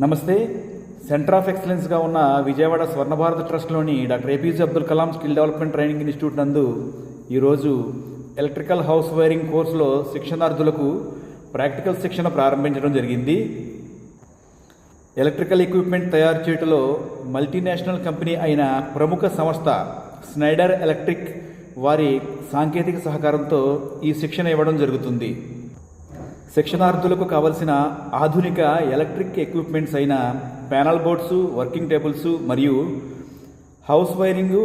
నమస్తే. Centre of ఎక్సలెన్స్గా ఉన్న Vijayawada Swarna Bharat ట్రస్ట్లోని doctor APJ Abdul Kalam skill development training institute నందు ఈరోజు ఎలక్ట్రికల్ హౌస్ వైరింగ్ కోర్సులో శిక్షణార్థులకు ప్రాక్టికల్ శిక్షణ ప్రారంభించడం జరిగింది. ఎలక్ట్రికల్ ఎక్విప్మెంట్ తయారు చేయటంలో మల్టీనేషనల్ కంపెనీ అయిన ప్రముఖ సంస్థ స్నైడర్ ఎలక్ట్రిక్ వారి సాంకేతిక సహకారంతో ఈ శిక్షణ ఇవ్వడం జరుగుతుంది. శిక్షణార్థులకు కావలసిన ఆధునిక ఎలక్ట్రిక్ ఎక్విప్మెంట్స్ అయిన ప్యానల్ బోర్డ్స్ వర్కింగ్ టేబుల్స్ మరియు హౌస్ వైరింగు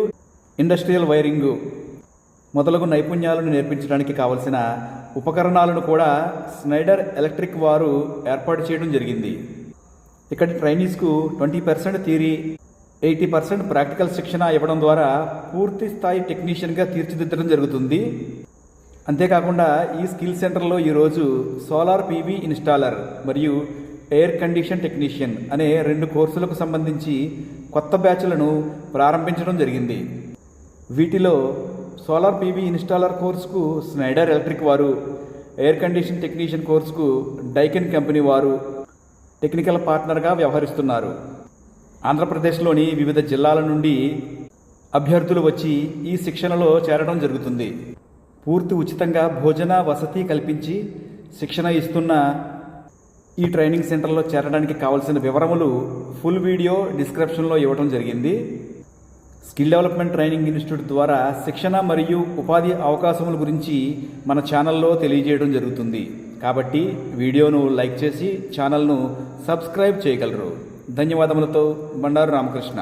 ఇండస్ట్రియల్ వైరింగు మొదలగు నైపుణ్యాలను నేర్పించడానికి కావలసిన ఉపకరణాలను కూడా స్నైడర్ ఎలక్ట్రిక్ వారు ఏర్పాటు చేయడం జరిగింది. ఇక్కడ ట్రైనీస్కు twenty percent theory eighty percent practical శిక్షణ ఇవ్వడం ద్వారా పూర్తి స్థాయి టెక్నీషియన్గా తీర్చిదిద్దడం జరుగుతుంది. అంతేకాకుండా ఈ స్కిల్ సెంటర్లో ఈరోజు సోలార్ పీవీ ఇన్స్టాలర్ మరియు ఎయిర్ కండిషన్ టెక్నీషియన్ అనే రెండు కోర్సులకు సంబంధించి కొత్త బ్యాచ్లను ప్రారంభించడం జరిగింది. వీటిలో సోలార్ పీవీ ఇన్స్టాలర్ కోర్సుకు స్నైడర్ ఎలక్ట్రిక్ వారు ఎయిర్ కండిషన్ టెక్నీషియన్ కోర్సుకు డైకెన్ కంపెనీ వారు టెక్నికల్ పార్ట్నర్గా వ్యవహరిస్తున్నారు. ఆంధ్రప్రదేశ్లోని వివిధ జిల్లాల నుండి అభ్యర్థులు వచ్చి ఈ శిక్షణలో చేరడం జరుగుతుంది. పూర్తి ఉచితంగా భోజన వసతి కల్పించి శిక్షణ ఇస్తున్న ఈ ట్రైనింగ్ సెంటర్లో చేరడానికి కావాల్సిన వివరములు ఫుల్ వీడియో డిస్క్రిప్షన్లో ఇవ్వడం జరిగింది. స్కిల్ డెవలప్మెంట్ ట్రైనింగ్ ఇన్స్టిట్యూట్ ద్వారా శిక్షణ మరియు ఉపాధి అవకాశముల గురించి మన ఛానల్లో తెలియజేయడం జరుగుతుంది. కాబట్టి వీడియోను లైక్ చేసి ఛానల్ను సబ్స్క్రైబ్ చేయగలరు. ధన్యవాదములతో బండారు రామకృష్ణ.